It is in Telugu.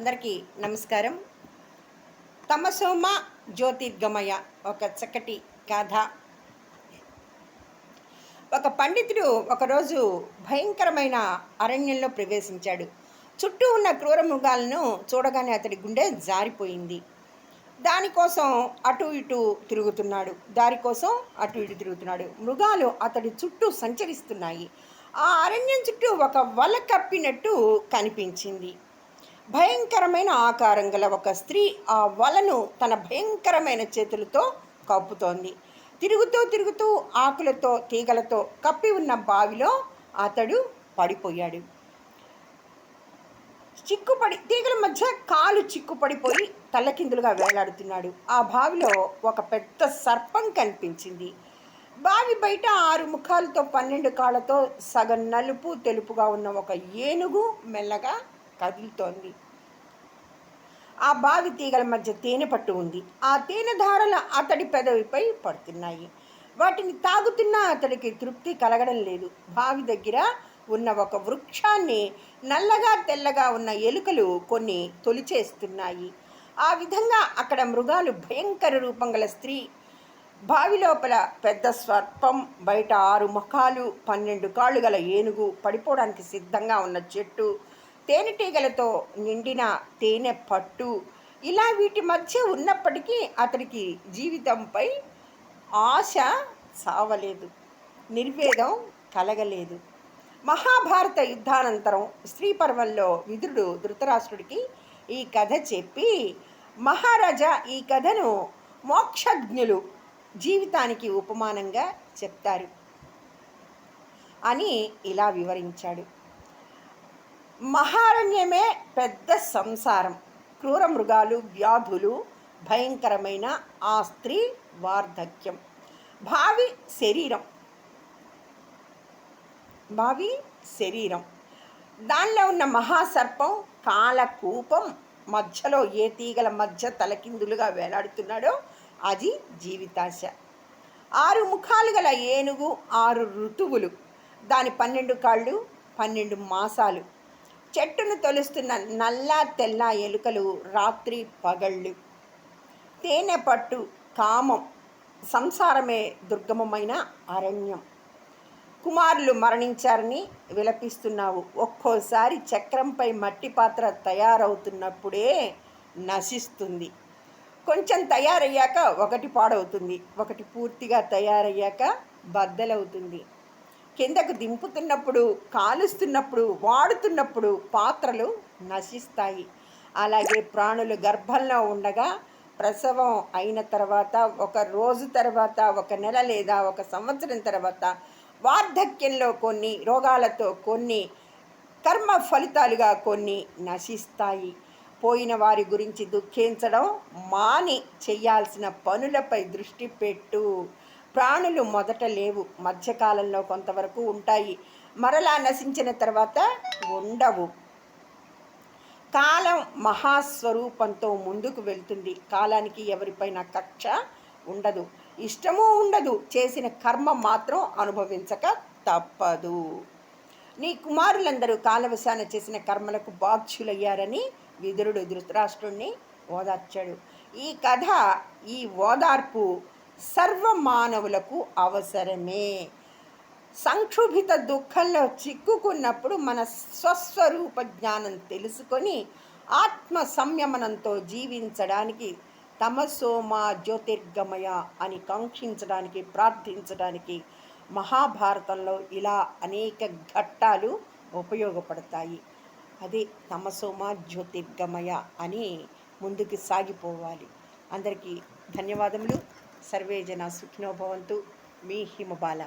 అందరికీ నమస్కారం. తమసోమ జ్యోతిర్గమయ ఒక చక్కటి కథ ఒక పండితుడు ఒకరోజు భయంకరమైన అరణ్యంలో ప్రవేశించాడు. చుట్టూ ఉన్న క్రూర మృగాలను చూడగానే అతడి గుండె జారిపోయింది. దానికోసం అటు ఇటు తిరుగుతున్నాడు. దారి కోసం అటు ఇటు తిరుగుతున్నాడు. మృగాలు అతడి చుట్టూ సంచరిస్తున్నాయి. ఆ అరణ్యం చుట్టూ ఒక వల కప్పినట్టు కనిపించింది. భయంకరమైన ఆకారం గల ఒక స్త్రీ ఆ వలను తన భయంకరమైన చేతులతో కప్పుతోంది. తిరుగుతూ తిరుగుతూ ఆకులతో తీగలతో కప్పి ఉన్న బావిలో అతడు పడిపోయాడు. చిక్కుపడి తీగల మధ్య కాలు చిక్కుపడిపోయి తల్లకిందులుగా వేలాడుతున్నాడు. ఆ బావిలో ఒక పెద్ద సర్పం కనిపించింది. బావి బయట ఆరు ముఖాలతో పన్నెండు కాళ్ళతో సగం నలుపు తెలుపుగా ఉన్న ఒక ఏనుగు మెల్లగా కదులుతోంది. ఆ బావి తీగల మధ్య తేనె పట్టు ఉంది. ఆ తేనె ధారలు అతడి పెదవిపై పడుతున్నాయి. వాటిని తాగుతున్నా అతడికి తృప్తి కలగడం లేదు. బావి దగ్గర ఉన్న ఒక వృక్షాన్ని నల్లగా తెల్లగా ఉన్న ఎలుకలు కొన్ని తొలిచేస్తున్నాయి. ఆ విధంగా అక్కడ మృగాలు భయంకర రూపం గల స్త్రీ బావి లోపల పెద్ద స్వర్పం బయట ఆరు ముఖాలు పన్నెండు కాళ్ళు గల ఏనుగు పడిపోవడానికి సిద్ధంగా ఉన్న చెట్టు తేనెటీగలతో నిండిన తేనె పట్టు. ఇలా వీటి మధ్య ఉన్నప్పటికీ అతడికి జీవితంపై ఆశ సావలేదు. నిర్వేదం కలగలేదు. మహాభారత యుద్ధానంతరం స్త్రీ పర్వంలో విదురుడు ధృతరాష్ట్రుడికి ఈ కథ చెప్పి మహారాజా ఈ కథను మోక్షజ్ఞులు జీవితానికి ఉపమానంగా చెప్తారు అని ఇలా వివరించాడు. మహారణ్యమే పెద్ద సంసారం. క్రూర మృగాలు వ్యాధులు భయంకరమైన ఆ స్త్రీ వార్ధక్యం. భావి శరీరం. భావి శరీరం. దానిలో ఉన్న మహాసర్పం కాలకూపం మధ్యలో ఏ తీగల మధ్య తలకిందులుగా వేలాడుతున్నాడో అది జీవితాశ. ఆరు ముఖాలు గల ఏనుగు ఆరు ఋతువులు. దాని పన్నెండు కాళ్ళు పన్నెండు మాసాలు. చెట్టును తొలుస్తున్న నల్ల తెల్ల ఎలుకలు రాత్రి పగళ్ళు. తేనె పట్టు కామం సంసారమే దుర్గమమైన అరణ్యం. కుమారులు మరణించారని విలపిస్తున్నావు. ఒక్కోసారి చక్రంపై మట్టి పాత్ర తయారవుతున్నప్పుడే నశిస్తుంది. కొంచెం తయారయ్యాక ఒకటి పాడవుతుంది. ఒకటి పూర్తిగా తయారయ్యాక బద్దలవుతుంది. కిందకు దింపుతున్నప్పుడు కాలుస్తున్నప్పుడు వాడుతున్నప్పుడు పాత్రలు నశిస్తాయి. అలాగే ప్రాణులు గర్భంలో ఉండగా ప్రసవం అయిన తర్వాత ఒక రోజు తర్వాత ఒక నెల లేదా ఒక సంవత్సరం తర్వాత వార్ధక్యంలో కొన్ని రోగాలతో కొన్ని కర్మ ఫలితాలుగా కొన్ని నశిస్తాయి. పోయిన వారి గురించి దుఃఖించడం మాని చేయాల్సిన పనులపై దృష్టి పెట్టు. ప్రాణులు మొదట లేవు. మధ్యకాలంలో కొంతవరకు ఉంటాయి. మరలా నశించిన తర్వాత ఉండవు. కాలం మహాస్వరూపంతో ముందుకు వెళ్తుంది. కాలానికి ఎవరిపైన కక్ష ఉండదు. ఇష్టము ఉండదు. చేసిన కర్మ మాత్రం అనుభవించక తప్పదు. నీ కుమారులందరూ కాలవశాన చేసిన కర్మలకు బాధ్యులయ్యారని విదురుడు ధృతరాష్ట్రుణ్ణి ఓదార్చాడు. ఈ కథ ఈ ఓదార్పు సర్వ మానవులకు అవసరమే. సంక్షుభిత దుఃఖంలో చిక్కుకున్నప్పుడు మన స్వస్వరూప జ్ఞానం తెలుసుకొని ఆత్మ సంయమనంతో జీవించడానికి తమసోమ జ్యోతిర్గమయ అని కాంక్షించడానికి ప్రార్థించడానికి మహాభారతంలో ఇలా అనేక ఘట్టాలు ఉపయోగపడతాయి. అదే తమసోమ జ్యోతిర్గమయ అని ముందుకు సాగిపోవాలి. అందరికీ ధన్యవాదములు. సర్వే జన సుఖినో భవంతు. మీ హిమబాల.